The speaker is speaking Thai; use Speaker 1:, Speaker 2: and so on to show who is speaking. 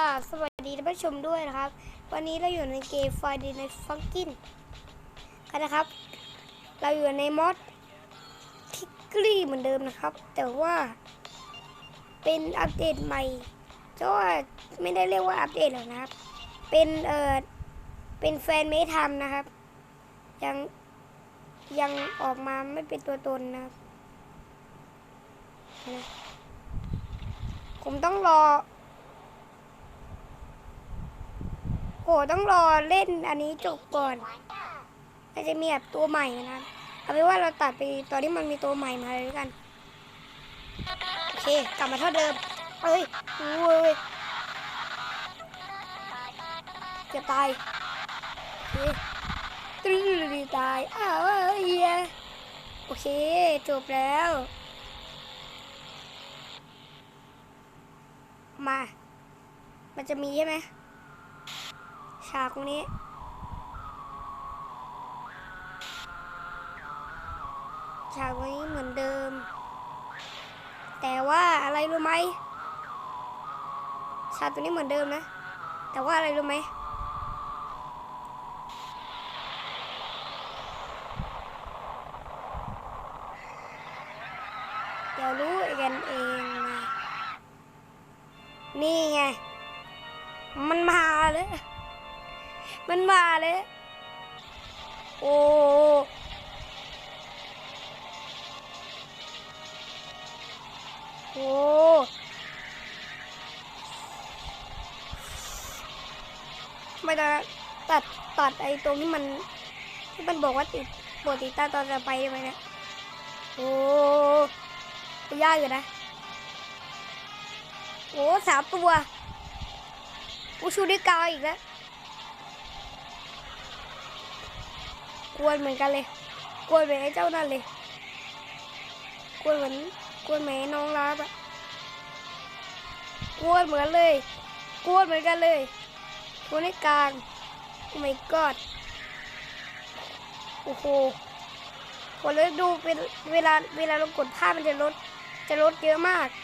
Speaker 1: ล่ะสวัสดีท่านผู้ชมด้วยนะครับ วันนี้เราอยู่ในเกม Friday Night Funkin' กันนะครับ เราอยู่ในมอดคิกกลี่เหมือนเดิมนะครับ แต่ว่าเป็นอัปเดตใหม่ก็ไม่ได้เรียกว่าอัปเดตหรอกนะครับ เป็นเอ่อเป็นแฟนไม่ทำนะครับ ยังยังออกมาไม่เป็นตัวตนนะครับนะผมต้องรอ โหต้องรอเล่นอันนี้จบก่อนอาจจะมีแบบตัวใหม่นะครับเอาเป็นว่าเราตัดไปตอนที่มันมีตัวใหม่มาเลยกันโอเคกลับมาเท่าเดิมเอ้ยโอ้ยจะตายโอเคตรึดีตายอ้าวเอ้ยเหี้ยโอเคจบแล้ว มา มันจะมีใช่ไหมากตรงนี้ ฉากตรงนี้เหมือนเดิม แต่ว่าอะไรรู้ไหมฉากตรงนี้เหมือนเดิมนะ แต่ว่าอะไรรู้ไหมเดี๋ยวรู้กันเองนะนี่ไง มันมาเลย มันมาเลยโอ้โอ้ไม่ต้องตัดตัดไอ้ตรงที่มันที่มันบอกว่าติดปวดติดตาตอนจะไปได้ไหมเนี่ยโอ้ยากอยู่นะโอ้สามตัวอูชูด้กาวอีกแล้ว กวนเหมือนกันเลยกวนเหมือนไอ้เจ้านั่นเลยกวนเหมือนกวนเหมือนไอ้น้องลาบอะกวนเหมือนเลยกวนเหมือนกันเลยกวนในกลางโอ้ my god โอ้โหกดเลยดูเป็นเวลาเวลาเรากดภาพมันจะลดจะลดเยอะมาก